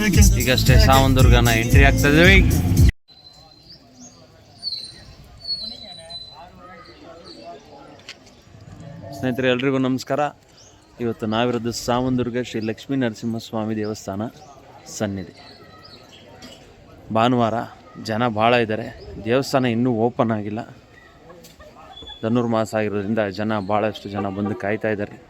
ಈಗಷ್ಟೇ ಸಾವಂದುರ್ಗನ ಎಂಟ್ರಿ ಆಗ್ತಾ ಇದೀವಿ ಸ್ನೇಹಿತರೆ, ಎಲ್ರಿಗೂ ನಮಸ್ಕಾರ. ಇವತ್ತು ನಾವಿರೋದು ಸಾವಂದುರ್ಗ ಶ್ರೀ ಲಕ್ಷ್ಮೀ ನರಸಿಂಹಸ್ವಾಮಿ ದೇವಸ್ಥಾನ ಸನ್ನಿಧಿ. ಭಾನುವಾರ ಜನ ಭಾಳ ಇದ್ದಾರೆ. ದೇವಸ್ಥಾನ ಇನ್ನೂ ಓಪನ್ ಆಗಿಲ್ಲ. ಧನುರ್ಮಾಸ ಆಗಿರೋದ್ರಿಂದ ಜನ ಭಾಳಷ್ಟು ಜನ ಬಂದು ಕಾಯ್ತಾ ಇದ್ದಾರೆ.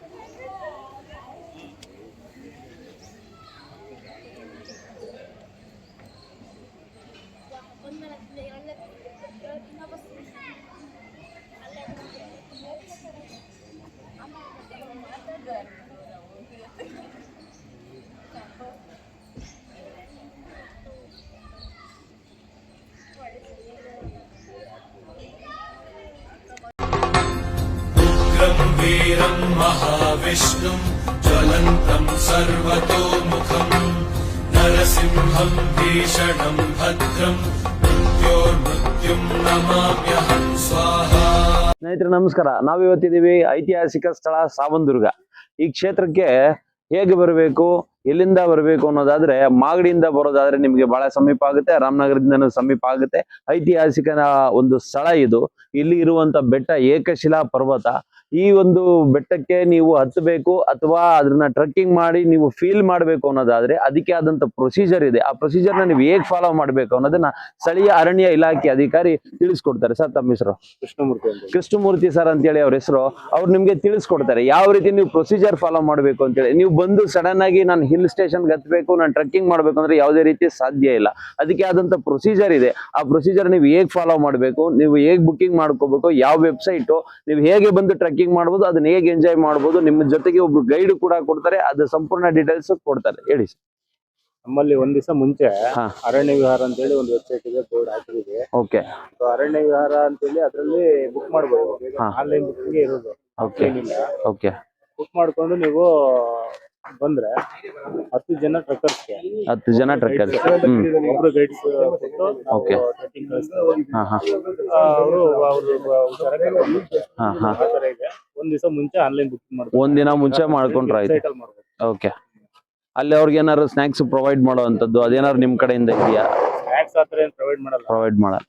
महाविष्णुम् ज्वलन्तम् सर्वतोमुखम् नरसिंहम् भीषणम् भद्रम् मृत्योर्मृत्युम् नमाम्यहम् स्वाहा ಸ್ನೇಹಿತರೆ ನಮಸ್ಕಾರ ನಾವಿವತ್ತಿದ್ದೀವಿ ಐತಿಹಾಸಿಕ ಸ್ಥಳ ಸಾವಂದುರ್ಗ ಈ ಕ್ಷೇತ್ರಕ್ಕೆ ಹೇಗೆ ಬರಬೇಕು ಎಲ್ಲಿಂದ ಬರಬೇಕು ಅನ್ನೋದಾದ್ರೆ ಮಾಗಡಿಯಿಂದ ಬರೋದಾದ್ರೆ ನಿಮಗೆ ಬಹಳ ಸಮೀಪ ಆಗುತ್ತೆ ರಾಮನಗರದಿಂದನೂ ಸಮೀಪ ಆಗುತ್ತೆ ಐತಿಹಾಸಿಕ ಒಂದು ಸ್ಥಳ ಇದು ಇಲ್ಲಿ ಇರುವಂತ ಬೆಟ್ಟ ಏಕಶಿಲಾ ಪರ್ವತ ಈ ಒಂದು ಬೆಟ್ಟಕ್ಕೆ ನೀವು ಹತ್ತಬೇಕು ಅಥವಾ ಅದನ್ನ ಟ್ರೆಕ್ಕಿಂಗ್ ಮಾಡಿ ನೀವು ಫೀಲ್ ಮಾಡಬೇಕು ಅನ್ನೋದಾದ್ರೆ ಅದಕ್ಕೆ ಆದಂತ ಪ್ರೊಸೀಜರ್ ಇದೆ. ಆ ಪ್ರೊಸೀಜರ್ನ ನೀವು ಹೇಗೆ ಫಾಲೋ ಮಾಡಬೇಕು ಅನ್ನೋದನ್ನ ಸ್ಥಳೀಯ ಅರಣ್ಯ ಇಲಾಖೆ ಅಧಿಕಾರಿ ತಿಳಿಸ್ಕೊಡ್ತಾರೆ. ಸರ್ ತಮ್ಮ ಹೆಸರು? ಕೃಷ್ಣಮೂರ್ತಿ ಅಂತ ಕೃಷ್ಣಮೂರ್ತಿ ಸರ್ ಅಂತೇಳಿ ಅವ್ರ ಹೆಸರು. ಅವ್ರು ನಿಮ್ಗೆ ತಿಳಿಸ್ಕೊಡ್ತಾರೆ. ಯಾವ ರೀತಿ ನೀವು ಪ್ರೊಸೀಜರ್ ಫಾಲೋ ಮಾಡಬೇಕು ಅಂತೇಳಿ. ನೀವು ಬಂದು ಸಡನ್ ಆಗಿ ನಾನು ಹಿಲ್ ಸ್ಟೇಷನ್ಗೆ ಹತ್ಬೇಕು ನಾನು ಟ್ರೆಕ್ಕಿಂಗ್ ಮಾಡ್ಬೇಕು ಅಂದ್ರೆ ಯಾವುದೇ ರೀತಿ ಸಾಧ್ಯ ಇಲ್ಲ. ಅದಕ್ಕೆ ಆದಂತ ಪ್ರೊಸೀಜರ್ ಇದೆ. ಆ ಪ್ರೊಸೀಜರ್ ನೀವು ಹೇಗೆ ಫಾಲೋ ಮಾಡಬೇಕು ನೀವು ಹೇಗೆ ಬುಕ್ಕಿಂಗ್ ಮಾಡ್ಕೋಬೇಕು ಯಾವ ವೆಬ್ಸೈಟು ನೀವು ಹೇಗೆ ಬಂದು ಟ್ರೆಕ್ಕಿಂಗ್ ಮಾಡ್ಬೋದು ಅದನ್ನ ಹೇಗೆ ಎಂಜಾಯ್ ಮಾಡ್ಬೋದು ನಿಮ್ಮ ಜೊತೆಗೆ ಒಬ್ರು ಗೈಡ್ ಕೂಡ ಕೊಡ್ತಾರೆ ಅದು ಸಂಪೂರ್ಣ ಡೀಟೇಲ್ಸ್ ಕೊಡ್ತಾರೆ. ಹೇಳಿ. ನಮ್ಮಲ್ಲಿ ಒಂದ್ ದಿವಸ ಮುಂಚೆ ಹಾ. ಅರಣ್ಯ ವಿಹಾರ ಅಂತ ಹೇಳಿ ಒಂದು ವೆಬ್ಸೈಟ್ ಇದೆ ಬೋರ್ಡ್ ಹಾಕಿದೆ ಓಕೆ So ಅರಣ್ಯ ವಿಹಾರ ಅಂತ ಹೇಳಿ ಅದರಲ್ಲಿ ಬುಕ್ ಮಾಡ್ಬೋದು. ಹಾ. ಆನ್ಲೈನ್ ಬುಕ್ಕಿಂಗ್ ಇರೋದು. ಓಕೆ ಏನಿಲ್ಲ. ಓಕೆ ಬುಕ್ ಮಾಡ್ಕೊಂಡು ನೀವು ಬಂದ್ರೆ ಹತ್ತು ಜನ ಟ್ರಕ್ಕರ್ಸ್ ಹತ್ತು ಜನ ಟ್ರಕ್ಕರ್ಸ್ ಹ್ಮ್. ಒಬ್ರು ಗೈಡ್ಸ್ ಓಕೆ. ಹಾ ಹಾ. ಅವರು ಹಾ ಹಾ. ಒಂದ್ ದಿವಸ ಮುಂಚೆ ಆನ್ಲೈನ್ ಬುಕ್ ಮಾಡ್ಬೋದು ಒಂದಿನ ಮುಂಚೆ ಮಾಡ್ಕೊಂಡ್ರೆ ಆಯ್ತು. ಅಲ್ಲಿ ಓಕೆ ಅಲ್ಲಿ ಅವ್ರಿಗೆ ಏನಾದ್ರು ಸ್ನಾಕ್ಸ್ ಪ್ರೊವೈಡ್ ಮಾಡುವಂತದ್ದು ಅದೇನಾದ್ರು ನಿಮ್ ಕಡೆಯಿಂದ ಇದೆಯಾ? ಸ್ನಾಕ್ಸ್ ಹತ್ರ ಏನ್ ಪ್ರೊವೈಡ್ ಮಾಡಲ್ಲ. ಪ್ರೊವೈಡ್ ಮಾಡಲ್ಲ.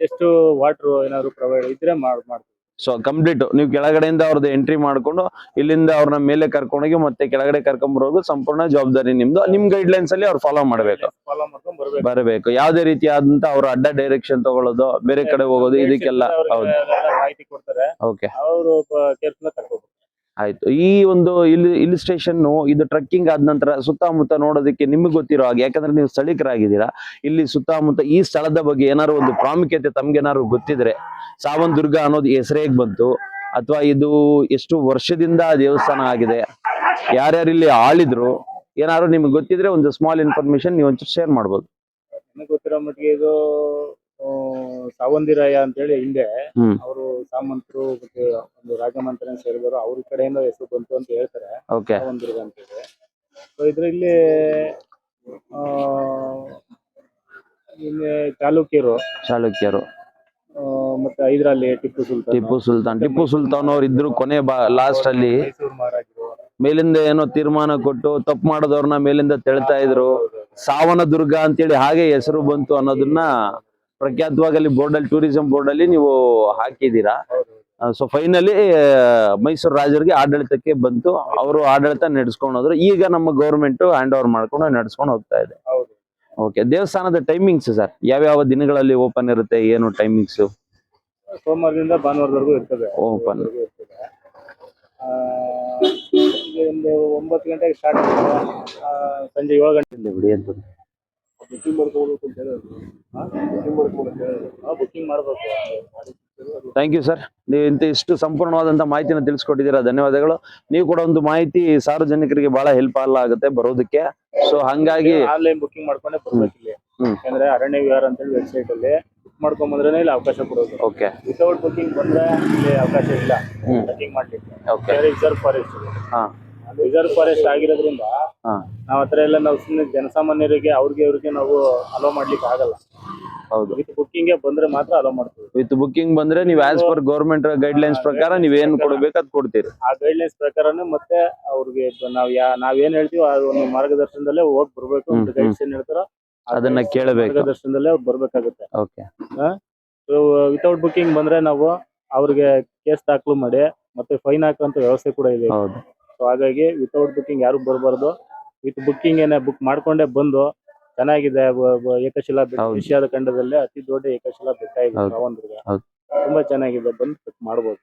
ಜಸ್ಟ್ ವಾಟರ್ ಏನಾದ್ರು ಪ್ರೊವೈಡ್ ಇದ್ರೆ ಮಾಡ್ ಮಾಡ್ತೀವಿ. ಸೊ ಕಂಪ್ಲೀಟ್ ನೀವು ಕೆಳಗಡೆಯಿಂದ ಅವ್ರದ್ದು ಎಂಟ್ರಿ ಮಾಡ್ಕೊಂಡು ಇಲ್ಲಿಂದ ಅವ್ರನ್ನ ಮೇಲೆ ಕರ್ಕೊಂಡೋಗಿ ಮತ್ತೆ ಕೆಳಗಡೆ ಕರ್ಕೊಂಬರೋದು ಸಂಪೂರ್ಣ ಜವಾಬ್ದಾರಿ ನಿಮ್ದು. ನಿಮ್ ಗೈಡ್ ಲೈನ್ಸ್ ಅಲ್ಲಿ ಅವ್ರು ಫಾಲೋ ಮಾಡಬೇಕು. ಫಾಲೋ ಯಾವ್ದೇ ರೀತಿ ಬರಬೇಕು. ಯಾವುದೇ ರೀತಿಯಾದಂತ ಅವ್ರ ಅಡ್ಡ ಡೈರೆಕ್ಷನ್ ತಗೊಳ್ಳೋದು ಬೇರೆ ಕಡೆ ಹೋಗೋದು ಇದಕ್ಕೆಲ್ಲ ಹೌದು. ಓಕೆ ಆಯ್ತು. ಈ ಒಂದು ಇಲ್ಲಿ ಹಿಲ್ ಸ್ಟೇಷನ್ ಇದು ಟ್ರೆಕ್ಕಿಂಗ್ ಆದ ನಂತರ ಸುತ್ತಮುತ್ತ ನೋಡೋದಕ್ಕೆ ನಿಮಗೆ ಗೊತ್ತಿರೋ ಹಾಗೆ, ಯಾಕಂದ್ರೆ ನೀವು ಸ್ಥಳೀಕರಾಗಿದ್ದೀರಾ, ಇಲ್ಲಿ ಸುತ್ತಮುತ್ತ ಈ ಸ್ಥಳದ ಬಗ್ಗೆ ಏನಾದ್ರು ಒಂದು ಪ್ರಾಮುಖ್ಯತೆ ತಮ್ಗೇನಾದ್ರು ಗೊತ್ತಿದ್ರೆ ಸಾವನ್ ದುರ್ಗ ಅನ್ನೋದು ಹೆಸರೇಗ್ ಬಂತು, ಅಥವಾ ಇದು ಎಷ್ಟು ವರ್ಷದಿಂದ ದೇವಸ್ಥಾನ ಆಗಿದೆ ಯಾರ್ಯಾರು ಇಲ್ಲಿ ಆಳಿದ್ರು, ಏನಾದ್ರು ನಿಮ್ಗೆ ಗೊತ್ತಿದ್ರೆ ಒಂದು ಸ್ಮಾಲ್ ಇನ್ಫಾರ್ಮೇಶನ್ ನೀವು ಒಂಚೂರು ಶೇರ್ ಮಾಡ್ಬೋದು ಗೊತ್ತಿರೋ ಮಟ್ಟಿಗೆ ಇದು ಆ, ಸಾವಂದಿರಾಯ ಅಂತೇಳಿ ಹಿಂದೆ ಹ್ಮ್. ಅವರು ಸಾಮಂತರು ಮತ್ತೆ ಒಂದು ರಾಜಮಂತ್ರ ಸೇರಿದವರು ಅವ್ರ ಕಡೆಯಿಂದ ಹೆಸರು ಬಂತು ಅಂತ ಹೇಳ್ತಾರೆ. ಓಕೆ. ಅಂತ ಅಂತೇಳಿ. ಸೊ ಇದರಲ್ಲಿ ಇಲ್ಲಿ ಚಾಲುಕ್ಯರು ಚಾಲುಕ್ಯರು. ಆ, ಮತ್ತೆ ಹೈದರಾಲಿ ಟಿಪ್ಪು ಸುಲ್ತಾನ್. ಟಿಪ್ಪು ಸುಲ್ತಾನ್. ಟಿಪ್ಪು ಸುಲ್ತಾನ್ ಅವ್ರು ಇದ್ರು ಕೊನೆ ಬಾ ಲಾಸ್ಟ್ ಅಲ್ಲಿ. ಮೈಸೂರು ಮಹಾರಾಜರು ಮೇಲಿಂದ ಏನೋ ತೀರ್ಮಾನ ಕೊಟ್ಟು ತಪ್ಪು ಮಾಡಿದವ್ರನ್ನ ಮೇಲಿಂದ ತೆಳ್ತಾ ಇದ್ರು. ಸಾವನ ದುರ್ಗ ಅಂತೇಳಿ ಹಾಗೆ ಹೆಸರು ಬಂತು ಅನ್ನೋದನ್ನ ಪ್ರಖ್ಯಾತವಾಗಿ ಬೋರ್ಡ್ ಅಲ್ಲಿ ಟೂರಿಸಂ ಬೋರ್ಡ್ ಅಲ್ಲಿ ನೀವು ಹಾಕಿದೀರಾ ಸೊ ಫೈನಲಿ ಮೈಸೂರು ರಾಜರಿಗೆ ಆಡಳಿತಕ್ಕೆ ಬಂತು. ಅವರು ಆಡಳಿತ ನಡೆಸ್ಕೊಂಡು ಹೋದ್ರು. ಈಗ ನಮ್ಮ ಗೌರ್ಮೆಂಟ್ ಹ್ಯಾಂಡ್ ಓವರ್ ಮಾಡ್ಕೊಂಡು ನಡೆಸ್ಕೊಂಡು ಹೋಗ್ತಾ ಇದೆ. ಓಕೆ ದೇವಸ್ಥಾನದ ಟೈಮಿಂಗ್ಸ್ ಸರ್ ಯಾವ್ಯಾವ ದಿನಗಳಲ್ಲಿ ಓಪನ್ ಇರುತ್ತೆ ಏನು ಟೈಮಿಂಗ್ಸ್ ಸೋಮವಾರದಿಂದ ಭಾನುವಾರದವರೆಗೂ ಇರ್ತದೆ. ಓಪನ್ ಒಂದು ಒಂಬತ್ತು ಗಂಟೆಗೆ ಸ್ಟಾರ್ಟ್ ಸಂಜೆ ಏಳು ಗಂಟೆ ಬಿಡಿ ಅಂತ ಬುಕಿಂಗ್ ಮಾಡ್ಕೋಬೇಕು ಅಂತ ಹೇಳಿದ್ರು ಬುಕ್ಕಿಂಗ್ ಮಾಡ್ಕೋಬೇಕು ಅಂತ ಹೇಳಿದ್ರು ಬುಕಿಂಗ್ ಮಾಡಬೇಕು. ಥ್ಯಾಂಕ್ ಯು ಸರ್ ನೀವು ಇಂತ ಇಷ್ಟು ಸಂಪೂರ್ಣವಾದಂತ ಮಾಹಿತಿನ ತಿಳಿಸ್ಕೊಟ್ಟಿದ್ದೀರಾ ಧನ್ಯವಾದಗಳು. ನೀವು ಕೂಡ ಒಂದು ಮಾಹಿತಿ ಸಾರ್ವಜನಿಕರಿಗೆ ಬಹಳ ಹೆಲ್ಪ್ ಆಗುತ್ತೆ ಬರೋದಕ್ಕೆ. ಸೊ ಹಂಗಾಗಿ ಆನ್ಲೈನ್ ಬುಕ್ಕಿಂಗ್ ಮಾಡ್ಕೊಂಡೆ ಬರ್ಬೇಕು ಇಲ್ಲಿ. ಹ್ಮ್. ಯಾಕಂದ್ರೆ ಅರಣ್ಯ ವಿಹಾರ ಅಂತೇಳಿ ವೆಬ್ಸೈಟ್ ಅಲ್ಲಿ ಬುಕ್ ಮಾಡ್ಕೊಂಡ್ ಬಂದ್ರೆ ಇಲ್ಲಿ ಅವಕಾಶ ಕೊಡೋದು. ಓಕೆ ವಿತೌಟ್ ಬುಕ್ಕಿಂಗ್ ಬಂದ್ರೆ ಇಲ್ಲಿ ಅವಕಾಶ ಇಲ್ಲ. ಬುಕ್ಕಿಂಗ್ ಬುಕಿಂಗ್ ಮಾಡ್ಲಿಕ್ಕೆ. ಓಕೆ ರಿಸರ್ವ್ ಫಾರೆಸ್ಟ್ ಹಾ. ರಿಸರ್ವ್ ಫಾರೆಸ್ಟ್ ಆಗಿರೋದ್ರಿಂದ ನಾವ್ ಹತ್ರ ಎಲ್ಲ ನಾವು ಸುಮ್ಮನೆ ಜನಸಾಮಾನ್ಯರಿಗೆ ಅವ್ರಿಗೆ ಅವ್ರಿಗೆ ನಾವು ಅಲೋ ಮಾಡ್ಲಿಕ್ಕೆ ಆಗಲ್ಲ. ಹೌದು. ವಿತ್ ಬುಕ್ಕಿಂಗ್ ಬಂದ್ರೆ ಮಾತ್ರ ಅಲೋ ಮಾಡ್ತೀವಿ. ವಿತ್ ಬುಕಿಂಗ್ ಬಂದ್ರೆ ನೀವು ಆಸ್ ಪರ್ ಗೌರ್ಮೆಂಟ್ ಗೈಡ್ಲೈನ್ಸ್ ಪ್ರಕಾರ ನೀವೇನ್ ಏನ್ ಕೊಡ್ಬೇಕು ಅದ್ ಕೊಡ್ತೀರಿ. ಆ ಗೈಡ್ಲೈನ್ಸ್ ಪ್ರಕಾರನೇ ಮತ್ತೆ ಅವ್ರಿಗೆ ನಾವ್ ಯಾ ನಾವ್ ಏನ್ ಹೇಳ್ತೀವಿ ಆ ಒಂದು ಮಾರ್ಗದರ್ಶನದಲ್ಲೇ ಹೋಗಿ ಬರ್ಬೇಕು. ಗೈಡ್ಸ್ ಏನ್ ಹೇಳ್ತಾರೋ ಅದನ್ನ ಕೇಳಬೇಕು. ಮಾರ್ಗದರ್ಶನದಲ್ಲೇ ಅವ್ರು ಬರ್ಬೇಕಾಗುತ್ತೆ. ಓಕೆ ವಿತೌಟ್ ಬುಕ್ಕಿಂಗ್ ಬಂದ್ರೆ ನಾವು ಅವ್ರಿಗೆ ಕೇಸ್ ದಾಖಲು ಮಾಡಿ ಮತ್ತೆ ಫೈನ್ ಹಾಕುವಂತ ವ್ಯವಸ್ಥೆ ಕೂಡ ಇದೆ. ಹೌದು. ಸೊ ಹಾಗಾಗಿ ವಿತೌಟ್ ಬುಕ್ಕಿಂಗ್ ಯಾರು ಬರಬಾರ್ದು? ವಿತ್ ಬುಕ್ಕಿಂಗ್ ಏನೇ ಬುಕ್ ಮಾಡ್ಕೊಂಡೆ ಬಂದು ಚೆನ್ನಾಗಿದೆ ಏಕಶಿಲಾ ಬೆಟ್ಟ ಹೌದು. ಏಷ್ಯಾದ ಖಂಡದಲ್ಲೇ ಅತಿ ದೊಡ್ಡ ಏಕಶಿಲಾ ಬೆಟ್ಟ ಇದೆ ಹೌದು. ರಾವಂದುರ್ಗ ಹೌದು. ತುಂಬಾ ಚೆನ್ನಾಗಿದೆ ಬಂದು ಬುಕ್ ಮಾಡ್ಬೋದು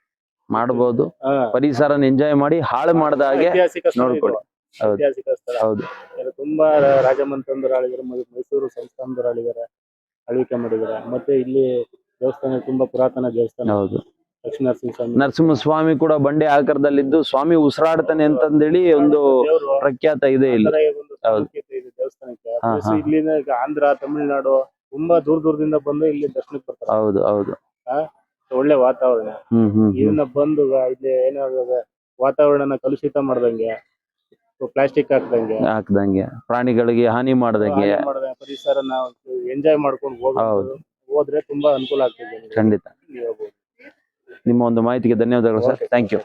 ಮಾಡಬಹುದು ಹಾ. ಪರಿಸರನ ಎಂಜಾಯ್ ಮಾಡಿ ಹಾಳು ಮಾಡಿದ ಹಾಗೆ ಐತಿಹಾಸಿಕ ಸ್ಥಳ ಇದು. ನೋಡ್ಕೊಳ್ಳಿ. ಹೌದು. ಐತಿಹಾಸಿಕ ಸ್ಥಳ ಹೌದು ತುಂಬಾ ರ- ರಾಜಮಂತ್ರಂದರು ಆಳಿದ್ದಾರೆ ಮ- ಮೈಸೂರು ಸಂಸ್ಥಾನದವರು ಆಳಿದ್ದಾರೆ ಆಳ್ವಿಕೆ ಮಾಡಿದ್ದಾರೆ ಮತ್ತೆ ಇಲ್ಲಿ ದೇವಸ್ಥಾನ ತುಂಬಾ ಪುರಾತನ ದೇವಸ್ಥಾನ ಹೌದು ನರಸಿಂಹಸ್ವಾಮಿ. ನರಸಿಂಹಸ್ವಾಮಿ ಕೂಡ ಬಂಡೆ ಆಕಾರದಲ್ಲಿದ್ದು ಸ್ವಾಮಿ ಉಸಿರಾಡ್ತಾನೆ ಅಂತಂದೇಳಿ ಒಂದು ಪ್ರಖ್ಯಾತ ಇದೆ ಇಲ್ಲಿ. ಇಲ್ಲಿನ ಆಂಧ್ರ ತಮಿಳುನಾಡು ತುಂಬಾ ದೂರ ದೂರದಿಂದ ಬಂದು ಇಲ್ಲಿ ದರ್ಶನಕ್ಕೆ ಬರ್ತಾರೆ. ಹೌದು ಹೌದು. ಒಳ್ಳೆ ವಾತಾವರಣ. ಇದನ್ನ ಬಂದು ಇಲ್ಲಿ ಏನಾಗ ವಾತಾವರಣನ ಕಲುಷಿತ ಮಾಡ್ದಂಗೆ ಪ್ಲಾಸ್ಟಿಕ್ ಹಾಕ್ದಂಗೆ. ಹಾಕ್ದಂಗೆ ಪ್ರಾಣಿಗಳಿಗೆ ಹಾನಿ ಮಾಡ್ದಂಗೆ. ಪರಿಸರ ನಾವು ಎಂಜಾಯ್ ಮಾಡ್ಕೊಂಡು ಹೋಗ್ಬೋದು ಹೌದು. ಹೋದ್ರೆ ತುಂಬಾ ಅನುಕೂಲ ಆಗ್ತದೆ ಖಂಡಿತ. ನಿಮ್ಮ ಒಂದು ಮಾಹಿತಿಗೆ ಧನ್ಯವಾದಗಳು ಸರ್ ಥ್ಯಾಂಕ್ ಯು.